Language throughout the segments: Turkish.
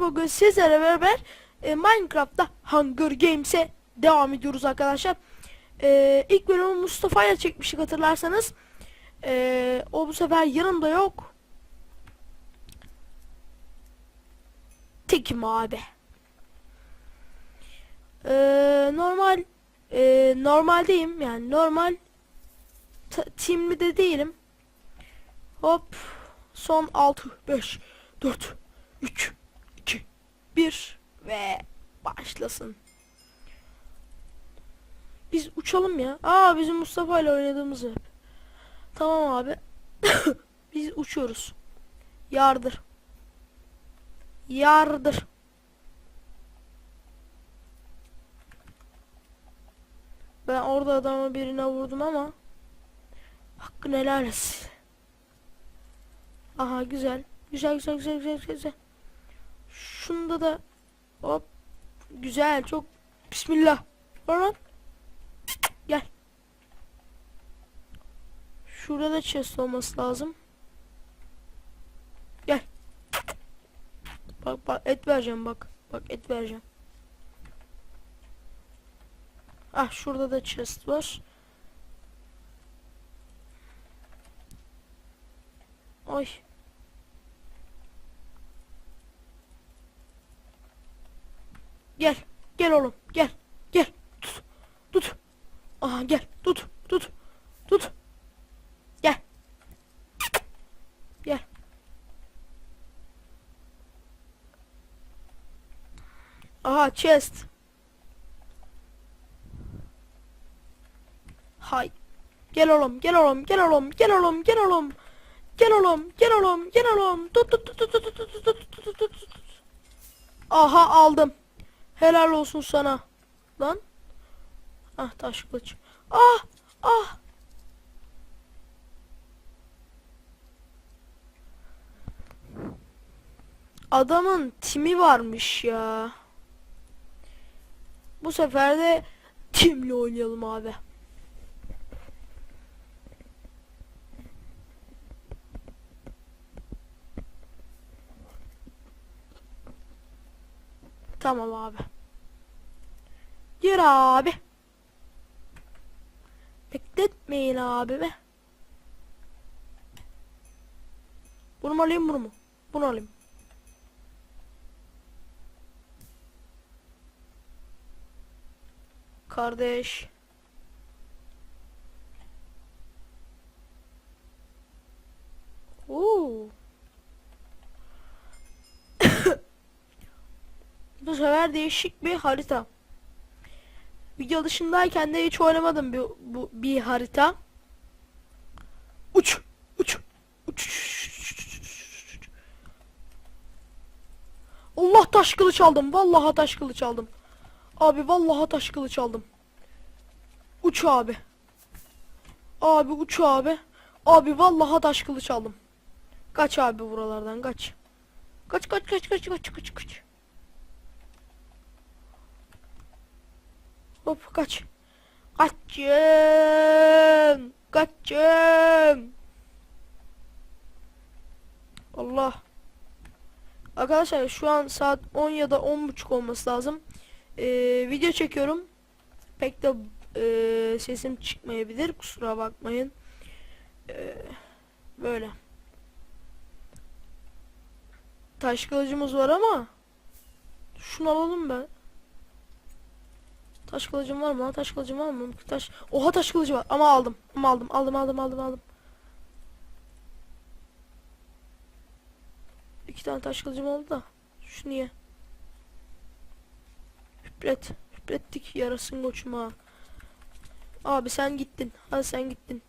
bugün sizlerle beraber e, Minecraft'ta Hunger Games'e devam ediyoruz arkadaşlar. E, ilk bölümü Mustafa ile çekmiştik hatırlarsanız. E, o bu sefer yanımda yok. Tekim abi. E, normal e, normaldeyim yani normal teamli de değilim. Hop son 6 5 4 3 2 1 ve başlasın. Biz uçalım ya. Aa bizim Mustafa ile oynadığımız hep. Tamam abi. Biz uçuyoruz. Yardır. Yardır. Ben orada adama birine vurdum ama hakkını helal etsin. Aha güzel. Güzel güzel güzel güzel güzel. Şunda da hop güzel çok bismillah. Lan gel. Şurada da chest olması lazım. Gel. Bak bak et vereceğim bak. Bak et vereceğim. Ah şurada da chest var. Ay. Gel. Gel oğlum. Gel. Gel. Tut. Tut. Aha gel. Tut. Tut. Tut. Gel. Gel. Aha chest. Hay. Gel oğlum. Gel oğlum. Gel oğlum. Gel oğlum. Gel oğlum. Gel oğlum, gel oğlum, gel oğlum. Tut tut tut tut tut tut tut tut tut. Aha aldım. Helal olsun sana. Lan. Ah taş kılıç. Ah ah. Adamın timi varmış ya. Bu sefer de timle oynayalım abi. Tamam abi. Gir abi. Bekletmeyin abi be. Bunu mu alayım bunu mu? Bunu alayım. Kardeş. Oo. Bu sefer değişik bir harita. Video dışındayken de hiç oynamadım bir, bu, bir harita. Uç, uç, uç. Allah taş kılıç aldım. Vallahi taş kılıç aldım. Abi vallahi taş kılıç aldım. Uç abi. Abi uç abi. Abi vallahi taş kılıç aldım. Kaç abi buralardan kaç. Kaç kaç kaç kaç kaç kaç kaç. Hop kaç. Kaçın. Kaçın. Allah. Arkadaşlar şu an saat 10 ya da 10.30 olması lazım. Ee, video çekiyorum. Pek de e, sesim çıkmayabilir. Kusura bakmayın. Ee, böyle. Taş kılıcımız var ama şunu alalım ben. Taş kılıcım var mı? Taş kılıcım var mı? Taş. Oha taş kılıcı var ama aldım. Ama aldım. Aldım aldım aldım aldım. İki tane taş kılıcım oldu da. Şu niye? Hüpret. Hüprettik yarasın koçuma. Abi sen gittin. Hadi sen gittin.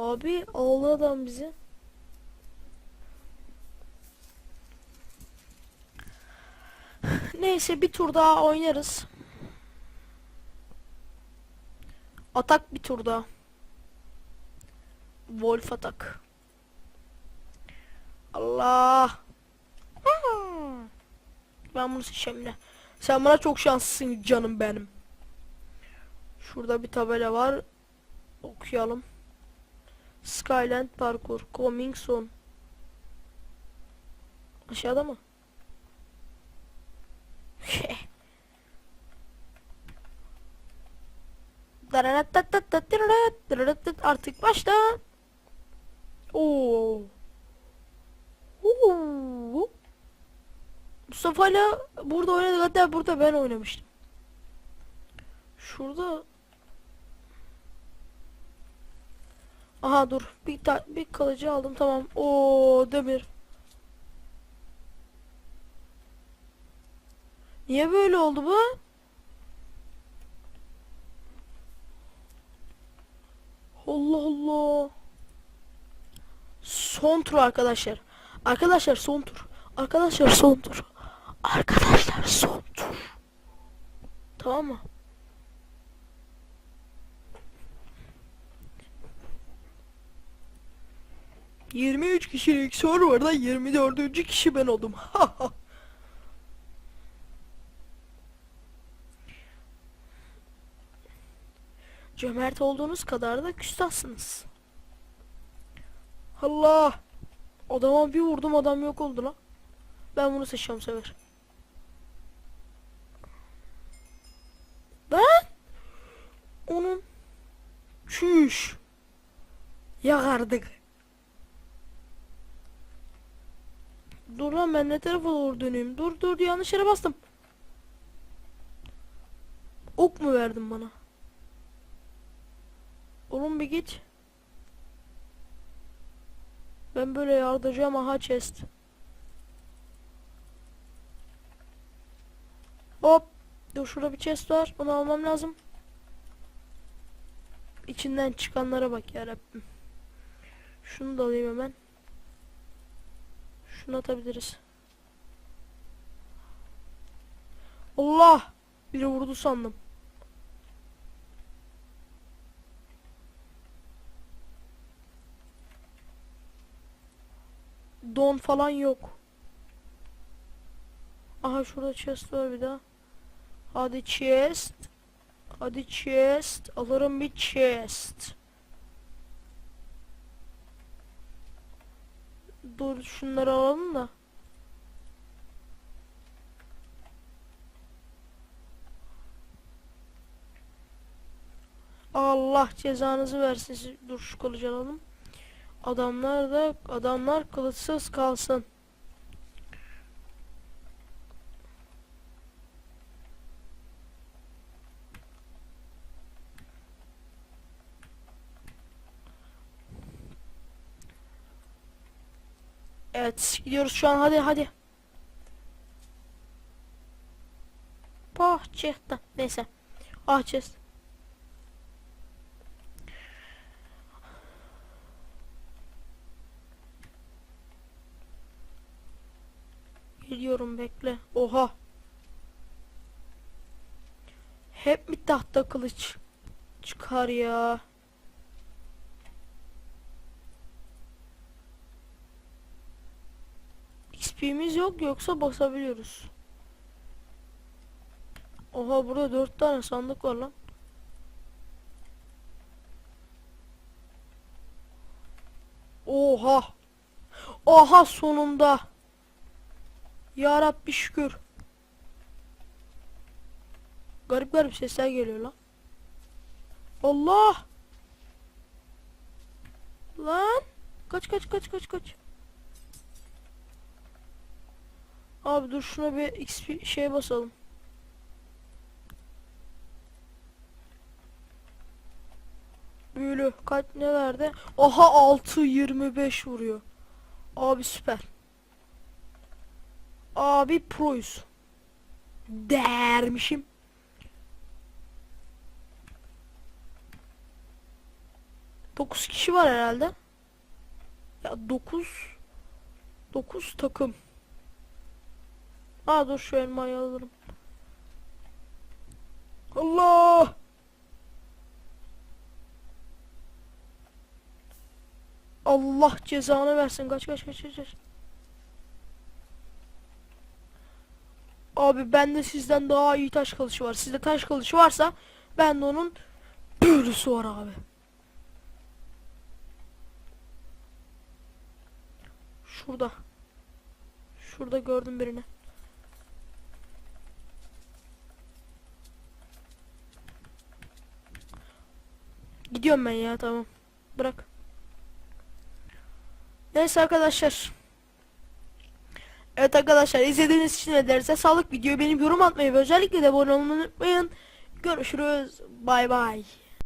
Abi aldı adam bizi. Neyse bir tur daha oynarız. Atak bir tur daha. Wolf atak. Allah. Ben bunu seçeceğim yine. Sen bana çok şanslısın canım benim. Şurada bir tabela var. Okuyalım. Skyland Parkour. Coming soon. Aşağıda mı? Artık başla. Oo. Oo. Mustafa'yla burada oynadık hatta burada ben oynamıştım. Şurada Aha dur bir bir kalıcı aldım tamam. Oo demir. Niye böyle oldu bu? Allah Allah. Son tur arkadaşlar. Arkadaşlar son tur. Arkadaşlar son tur. Arkadaşlar son tur. Tamam mı? Yirmi üç kişilik serverda 24. kişi ben oldum. Cömert olduğunuz kadar da küstahsınız. Allah! Adama bir vurdum adam yok oldu lan. Ben bunu seçeceğim bu sefer. Ben onun çüş yakardık. Dur lan ben ne tarafa doğru döneyim? Dur dur yanlış yere bastım. Ok mu verdin bana? Oğlum bir git. Ben böyle yardıracağım aha chest. Hop. Dur şurada bir chest var. Onu almam lazım. İçinden çıkanlara bak ya Rabbim. Şunu da alayım hemen. Şunu atabiliriz. Allah! Biri vurdu sandım. Don falan yok. Aha şurada chest var bir daha. Hadi chest. Hadi chest. Alırım bir chest. Dur şunları alalım da. Allah cezanızı versin. Dur şu kılıcı alalım. Adamlar da adamlar kılıçsız kalsın. Evet gidiyoruz şu an hadi hadi. Pah çıktı. Neyse. Ah chest. Geliyorum bekle. Oha. Hep mi tahta kılıç çıkar ya? XP'miz yok yoksa basabiliyoruz. Oha burada dört tane sandık var lan. Oha. Oha sonunda. Ya Rabbi şükür. Garip garip sesler geliyor lan. Allah. Lan. Kaç kaç kaç kaç kaç. Abi dur şuna bir XP şey basalım. Büyülü kaç ne verdi? Aha 6 25 vuruyor. Abi süper. Abi proyuz. Dermişim. Dokuz kişi var herhalde. Ya dokuz dokuz takım. Aa dur şu elmayı alırım. Allah! Allah cezanı versin. Kaç kaç kaç kaç. Abi bende sizden daha iyi taş kılıcı var. Sizde taş kılıcı varsa bende onun büyülüsü var abi. Şurada. Şurada gördüm birini. Gidiyorum ben ya tamam. Bırak. Neyse arkadaşlar. Evet arkadaşlar izlediğiniz için de derse sağlık videoyu benim yorum atmayı ve özellikle de abone olmayı unutmayın. Görüşürüz. Bay bay.